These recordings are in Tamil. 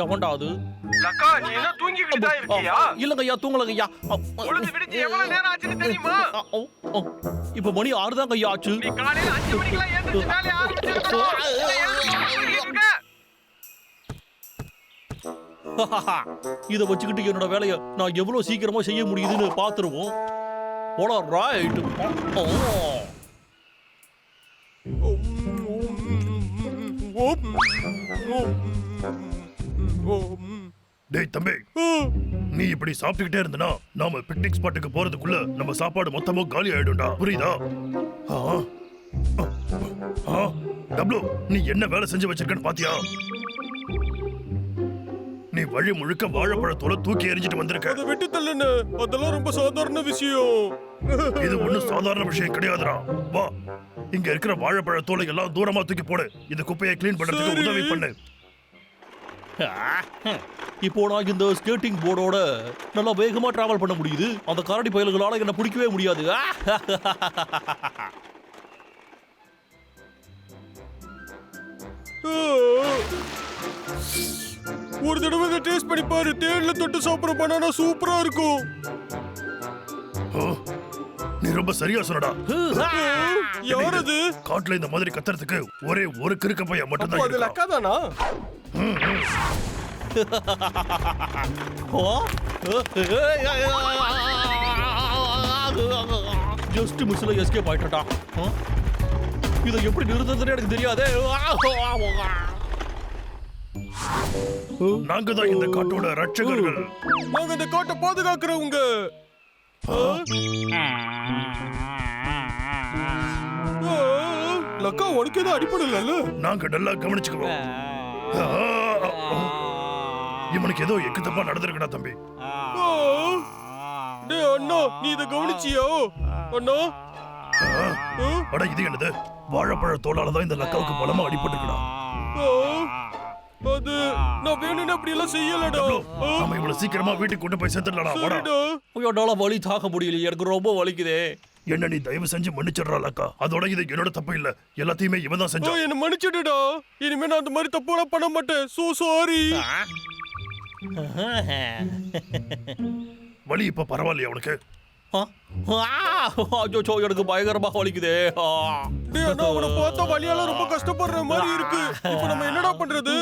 எவன்டா அது லக்கா நீ என்ன தூங்கிக்கிட்டு தான் இருக்கியா இல்லங்க ஐயா தூங்கலங்க ஐயா பொழுது விடிஞ்சு எவ்வளவு நேரம் ஆச்சுன்னு தெரியுமா இப்ப மணி ஆறு தாங்க ஐயா ஆச்சு நீ காலையில அஞ்சு மணிக்கெல்லாம் ஏந்திரிச்சு வேலைய. இத வச்சுக்கிட்டு என்னோட வேலையை நான் எவ்வளவு சீக்கிரமா செய்ய முடியுதுன்னு பாத்துருவோம் போல ரைட் டேய் தம்பி நீ இப்படி சாப்பிட்டுக்கிட்டே இருந்தனா நாம பிக்னிக் ஸ்பாட்டுக்கு போறதுக்குள்ள நம்ம சாப்பாடு மொத்தமும் காலி ஆயிடும்டா. புரியுதா? ஆ? ஆ? டப்ளு நீ என்ன வேலை செஞ்சு வச்சிருக்கன்னு பாத்தியா? நீ வழி முழுக்க வாழைப்பழத்தோல தூக்கி எறிஞ்சிட்டு வந்திருக்க. அதை விட்டு தள்ளுன்னு அதெல்லாம் ரொம்ப சாதாரண விஷயம். இது ஒண்ணும் சாதாரண விஷயம் கிடையாதுடா. வா. இங்க இருக்கிற வாழைப்பழத்தோலை எல்லாம் தூரமா தூக்கி போடு. இந்த குப்பையை க்ளீன் பண்றதுக்கு. உதவி பண்ணு. இப்போ நான் இந்த ஸ்கேட்டிங் போர்டோட நல்லா வேகமா டிராவல் பண்ண முடியுது. அந்த கரடி பயல்களால என்ன பிடிக்கவே முடியாது. ஒரு தடவை டேஸ்ட் பண்ணி பாரு. தேன்ல தொட்டு சாப்பிடுற பனானா சூப்பரா இருக்கும். நீ ரொம்ப சரியா சொன்னடா. யார் அது காட்டுல இந்த மாதிரி கத்துறதுக்கு ஒரே ஒரு கிறுக்க பையன் அப்போ மட்டும்தான் அது. லக்கா தானா ஜஸ்ட் மிஸ்ல எஸ்கேப் ஆயிட்டா இதை எப்படி நிறுத்துறதுன்னு எனக்கு தெரியாதே. நாங்க தான் இந்த காட்டோட ரட்சகர்கள். நாங்க இந்த காட்டை பாதுகாக்கிறவங்க. லக்கா உனக்கு எதுவும் அடிப்படல நாங்க நல்லா கவனிச்சுக்குவோம் இவனுக்கு ஏதோ எக்கு தப்பா நடந்திருக்கடா தம்பி. அண்ணா நீ இத கவனிச்சியோ? அண்ணா. அட இது என்னது? வாழைப்பழ தோளால தான் இந்த லக்காவுக்கு பலமா அடிபட்டுருக்கடா. ஆ, அது நான் வேணும்னு அப்படி எல்லாம் செய்யலடா ஆ, நாம இவ்வளவு சீக்கிரமா வீட்டுக்கு கொண்டு போய் சேர்த்துடலாம் வாடா. சரிடா. என்னால வலி தாக்க முடியல எனக்கு ரொம்ப வலிக்குதே. என்ன நீ தயவு செஞ்சு மன்னிச்சிடுறா லக்கா. அதோட இது என்னோட தப்பு இல்ல. எல்லாத்தையுமே இவன் தான் ஆ, செஞ்சான் என்ன மன்னிச்சிடுடா. இனிமே நான் அந்த மாதிரி தப்புலாம் பண்ண மாட்டேன். சோ சாரி வலி இப்ப பரவாயில்லையா உனக்கு? அச்சோ எனக்கு பயங்கரமா வலிக்குதே அண்ணா அவனை பார்த்தா வலியால ரொம்ப கஷ்டப்படுற மாதிரி இருக்கு இப்போ நம்ம என்னடா பண்றது?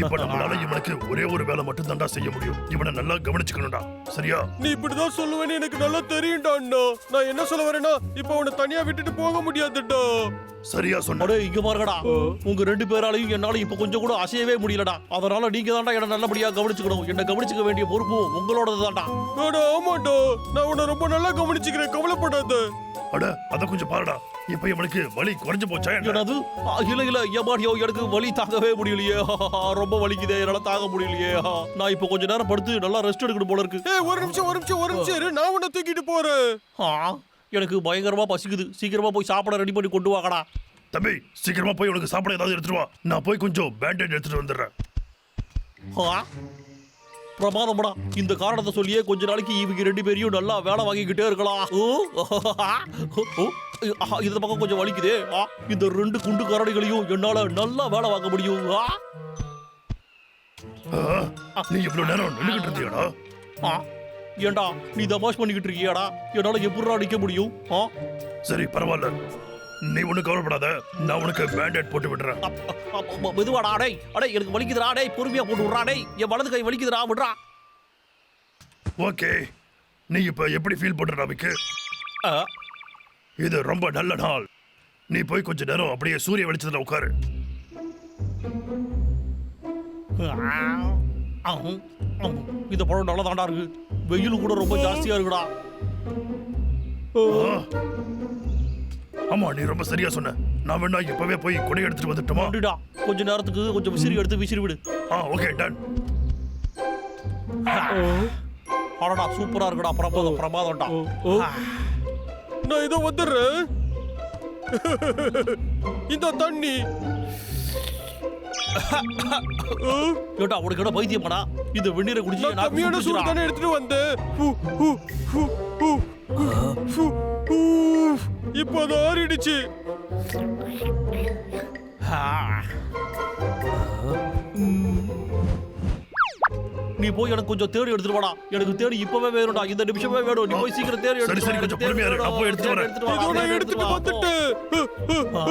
இப்ப நம்மளால இவனுக்கு ஒரே ஒரு வேலை மட்டும் தான்டா செய்ய முடியும் இவனை நல்லா கவனிச்சுக்கணும்டா சரியா நீ இப்படிதான் சொல்லுவேன்னு எனக்கு நல்லா தெரியும்டா அண்ணா நான் என்ன சொல்ல வரேன்னா இப்போ அவனை தனியா விட்டுட்டு போக முடியாதுடா சரியா சொன்ன. அடே இங்க பாருங்கடா. உங்க ரெண்டு பேராலையும் என்னால இப்ப கொஞ்சம் கூட அசையவே முடியலடா. அதனால நீங்க தான்டா என்ன நல்லபடியா கவனிச்சுக்கணும். என்ன கவனிச்சுக்க வேண்டிய பொறுப்பு உங்களோடது தான்டா. அட ஆமாடா நான் உன்னை ரொம்ப நல்லா கவனிச்சுக்கிறேன். கவலைப்படாத. அட அத கொஞ்சம் பாருடா. இப்ப இவனுக்கு வலி குறைஞ்சு போச்சா என்ன? என்னது? இல்ல இல்ல. ஏமாடியோ எனக்கு வலி தாங்கவே முடியலையே. ரொம்ப வலிக்குதே. என்னால தாங்க முடியலையே. நான் இப்ப கொஞ்ச நேரம் படுத்து நல்லா ரெஸ்ட் எடுக்கணும் போல இருக்கு. ஒரு நிமிஷம் ஒரு நிமிஷம் ஒரு நிமிஷம் இரு. நான் உன்னை தூக்கிட்டு போறேன். எனக்கு பயங்கரமா பசிக்குது. சீக்கிரமா போய் சாப்பாட ரெடி பண்ணி கொண்டு வாங்கடா. தம்பி சீக்கிரமா போய் உனக்கு சாப்பிட ஏதாவது எடுத்துட்டு வா. நான் போய் கொஞ்சம் பேண்டேஜ் எடுத்துட்டு வந்துடுறேன். ஆ, பிரமாதம்டா. இந்த காரணத்தை சொல்லியே கொஞ்ச நாளைக்கு இவங்க ரெண்டு பேரையும் நல்லா வேலை வாங்கிக்கிட்டே இருக்கலாம். ஆ, இந்த பக்கம் கொஞ்சம் வலிக்குதே. ஆ, இந்த ரெண்டு குண்டு கரடிகளையும் என்னால நல்லா வேலை வாங்க முடியும். ஆ, ஆ, நீ இவ்வளவு நேரம் நின்னுகிட்டு இருந்தியாடா. ஆ, ஏன்டா நீ தமாஷ் பண்ணிக்கிட்டு இருக்கியாடா? என்னால எப்படிடா நிக்க முடியும்? ஆ, சரி பரவாயில்ல. நீ ஒண்ணு கவலைப்படாத. நான் உனக்கு பேண்டேட் போட்டு விடுறேன். மெதுவாடா டேய். அடே எனக்கு வலிக்குதுடா டேய். பொறுமையா போட்டு விட்றா டேய். என் வலது கை வலிக்குதுடா விட்றா. ஓகே. நீ இப்ப எப்படி ஃபீல் பண்ற ரவிக்கு ஆ, இது ரொம்ப நல்ல நாள். நீ போய் கொஞ்ச நேரம் அப்படியே சூரிய வெளிச்சத்துல உட்காரு. ஆஹும். இந்த பழம் நல்லா தாண்டா இருக்கு. வெயில் கூட ரொம்ப ஜாஸ்தியா இருக்குடா. ஆமா நீ ரொம்ப சரியா சொன்ன. நான் வேணா இப்பவே போய் கொடை எடுத்துட்டு வந்துட்டுமா? அப்படிடா கொஞ்ச நேரத்துக்கு கொஞ்சம் விசிறி எடுத்து விசிறி விடு. ஆ ஓகே டன். அடடா சூப்பரா இருக்குடா பிரமாதம் பிரமாதம்டா. ஓ. நான் இதோ வந்துடுறேன். இந்த தண்ணி. ஏட்டா உனக்கு என்ன பைத்தியமாடா இந்த வெந்நீரை குடிச்சு நான் கம்மியான சூடு. தானே எடுத்துட்டு வந்தேன். இப்போ அது ஆறிடுச்சு. நீ போய் எனக்கு கொஞ்சம் தேடி எடுத்துட்டு வாடா எனக்கு தேடி இப்பவே வேணும்டா இந்த நிமிஷமே வேணும் நீ போய் சீக்கிரம் தேடி சரி, எடுத்துட்டு சரி. கொஞ்சம் பொறுமையா இரு. போய் எடுத்துட்டு தேடி வரேன். எடுத்துட்டு வா.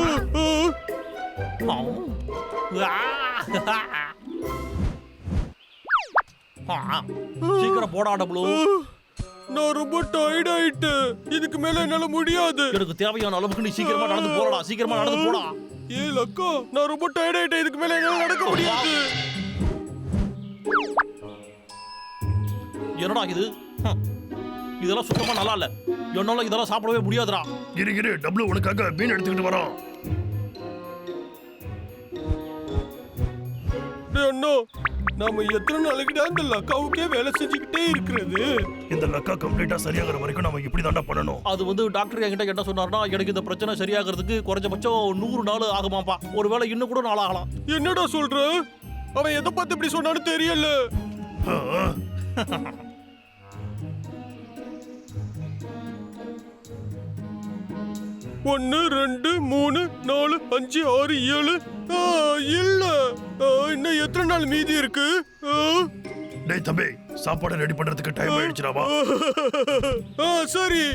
ஆ. சீக்கிரம் போடா டபுளு நான் ரொம்ப டயர்ட் ஆயிட்டேன் இதுக்கு மேல என்னால முடியாது எனக்கு தேவையான அளவுக்கு நீ சீக்கிரமா நடந்து போடா சீக்கிரமா நடந்து போடா ஏ லக்கா நான் ரொம்ப டயர்ட் ஆயிட்டேன் இதுக்கு மேல என்னால நடக்க முடியாது என்னடா இது ஹம். இதெல்லாம் சுத்தமா நல்லா இல்ல என்னால இதெல்லாம் சாப்பிடவே முடியாதுடா இரு இரு டபுள் உனக்காக மீன் எடுத்துக்கிட்டு வரோம் அண்ணா நாம எத்தனை நாளைக்கு தான் இந்த லக்காவுக்கே வேலை செஞ்சுக்கிட்டே இருக்கிறது? இந்த லக்கா கம்ப்ளீட்டா சரியாகிற வரைக்கும் நாம இப்படி தாண்டா பண்ணணும். அது வந்து டாக்டர் என்கிட்ட என்ன சொன்னார்னா எனக்கு இந்த பிரச்சனை சரியாகிறதுக்கு குறைஞ்சபட்சம் நூறு நாள் ஆகுமாப்பா. ஒருவேளை இன்னும் கூட நாள் ஆகலாம். என்னடா சொல்ற? அவன் எதை பார்த்து இப்படி சொன்னான்னு தெரியல. ஒன்னு ரெண்டு மூணு நாலு அஞ்சு ஆறு ஏழு. ஆ, இல்ல. இன்னும் எத்தனை நாள் மீதி இருக்கு? டேய் தம்பி சாப்பாடு ரெடி பண்றதுக்கு டைம் ஆயிடுச்சுடாவா ஆ, சரி.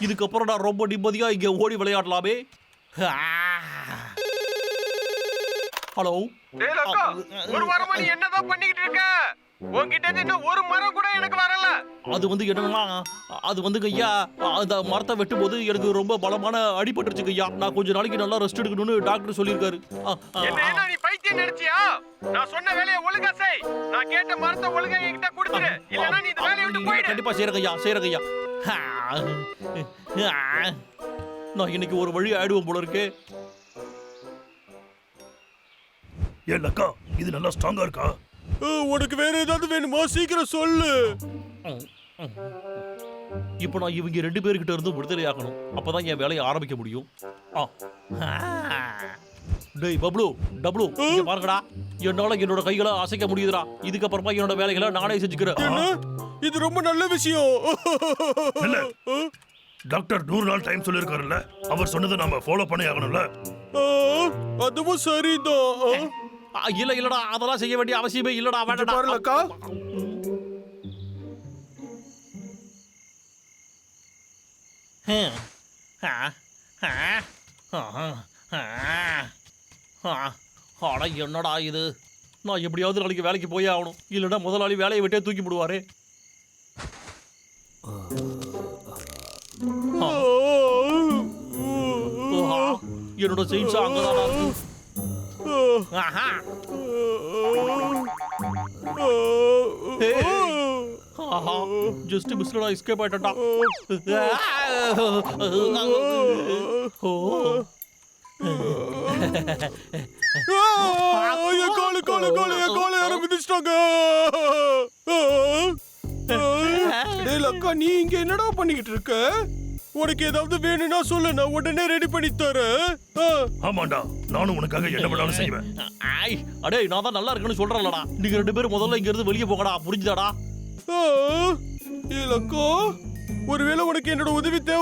இதுக்கப்புறம் நான் ரொம்ப நிம்மதியா இங்க ஓடி விளையாடலாமே. ஹலோ. ஒரு வாரமா நீ என்னதான் பண்ணிக்கிட்டு இருக்க? உன்கிட்ட இருந்து இன்னும் ஒரு மரம் கூட எனக்கு வரல. அது வந்து என்னன்னா அது வந்து ஐயா அந்த மரத்தை வெட்டும்போது எனக்கு ரொம்ப பலமான அடிபட்டுருச்சு ஐயா. நான் கொஞ்ச நாளைக்கு நல்லா ரெஸ்ட் எடுக்கணும்னு டாக்டர் சொல்லியிருக்காரு. என்ன என்ன நீ பைத்தியம் நினைச்சியா நான் சொன்ன வேலையை ஒழுங்கா செய். நான் கேட்ட மரத்தை ஒழுங்கா என்கிட்ட கொடுத்துரு. இல்லனா நீ இந்த வேலையை விட்டு போயிடு. கண்டிப்பா செய்யறங்க ஐயா செய்யறங்க ஐயா. நான் இன்னைக்கு ஒரு வழி ஆயிடுவோம் போல இருக்கே. ஏ லக்கா இது நல்லா ஸ்ட்ராங்கா இருக்கா? உனக்கு வேற ஏதாவது வேணுமா? சீக்கிரம் சொல்லு. இப்போ நான் இவங்க ரெண்டு பேர்கிட்ட இருந்து விடுதலை ஆகணும். அப்பதான் என் வேலையை ஆரம்பிக்க முடியும். ஆ. டேய் பப்ளு டப்ளு இங்க பாருங்கடா. என்னால என்னோட கைகளை அசைக்க முடியுதுடா. இதுக்கப்புறமா என்னோட வேலைகளை நானே செஞ்சுக்கிறேன். இது ரொம்ப நல்ல விஷயம். இல்ல டாக்டர் நூறு நாள் டைம் சொல்லியிருக்காருல்ல? அவர் சொன்னதை நாம ஃபாலோ பண்ணி ஆகணும்ல? அதுவும் சரிதான். இல்ல இல்லடா அதெல்லாம் செய்ய வேண்டிய அவசியமே இல்லடா வேண்டாம். பாரு லக்கா. அட என்னடா இது? நான் எப்படியாவது நாளைக்கு வேலைக்கு போயே ஆகணும். இல்லைன்னா முதலாளி வேலையை விட்டே தூக்கி விடுவாரு என்னோட செயின்ஸா அங்கதானா ஆஹா. ஆஹா ஜஸ்ட் மிஸ்டடா எஸ்கேப் ஆயிட்டா ஓ காலு காலு காலு காலு டேய் நீ இங்க என்னடா பண்ணிக்கிட்டு இருக்க உனக்கு ஏதாவது வேணும்னா சொல்லு நான் உடனே ரெடி பண்ணி தரேன். ஆமாண்டா நானும் உனக்காக என்ன வேணாலும் செய்வேன். ஐ அடே நான் தான் நல்லா இருக்குன்னு சொல்றேன்லடா. நீங்க ரெண்டு பேரும் முதல்ல இங்க இருந்து வெளியே போகடா புரிஞ்சுதாடா? ஆ. ஏய் லக்கா ஒருவேளை உனக்கு என்னோட உதவி இப்போ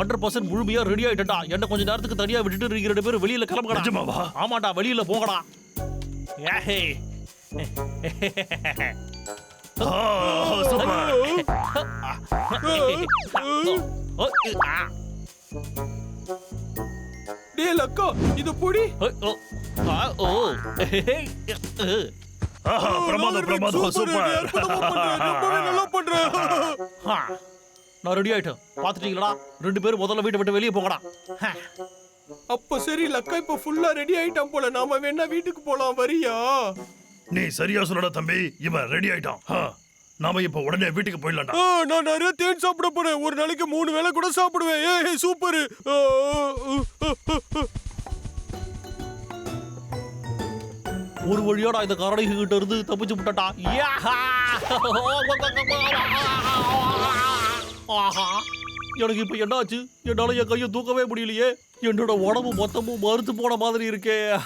ஹண்ட்ரட் பர்சன்ட் முழுமையா ரெடி ஆயிட்டேன்டா. என்ன கொஞ்ச நேரத்துக்கு தனியா விட்டுட்டு நீங்க ரெண்டு பேரும் வெளியில கிளம்புங்கடா? ஆமாடா வெளியில போங்கடா. ஏஹே சூப்பர். டேய் லக்கா இது பொடி? பிரமாதம் பிரமாதம் சூப்பர், நல்லா பண்ற நான் ரெடி ஆயிட்டேன். பாத்துட்டீங்களா ரெண்டு பேரும் முதல்ல வீட்டை விட்டு வெளியே போங்கடா. ஹ. அப்ப சரி லக்கா இப்ப ஃபுல்லா ரெடி ஆயிட்டான் போல. நாம வேணா வீட்டுக்கு போலாம் வரியா? நீ சரியா சொல்லடா தம்பி. இவன் ரெடி ஆயிட்டான். ஆ, நாம இப்ப உடனே வீட்டுக்கு போயிடலாம்டா. நான் நிறைய தேன் சாப்பிட போறேன். ஒரு நாளைக்கு மூணு வேளை கூட சாப்பிடுவேன். ஏய் சூப்பர் ஒரு வழியோட இந்த கரடி கிட்ட இருந்து தப்பிச்சு விட்டட்டா. எனக்கு இப்ப என்னாச்சு? என்னால என் கையை தூக்கவே முடியலையே. என்னோட உடம்பு மொத்தமும் மறுத்து போன மாதிரி இருக்கே.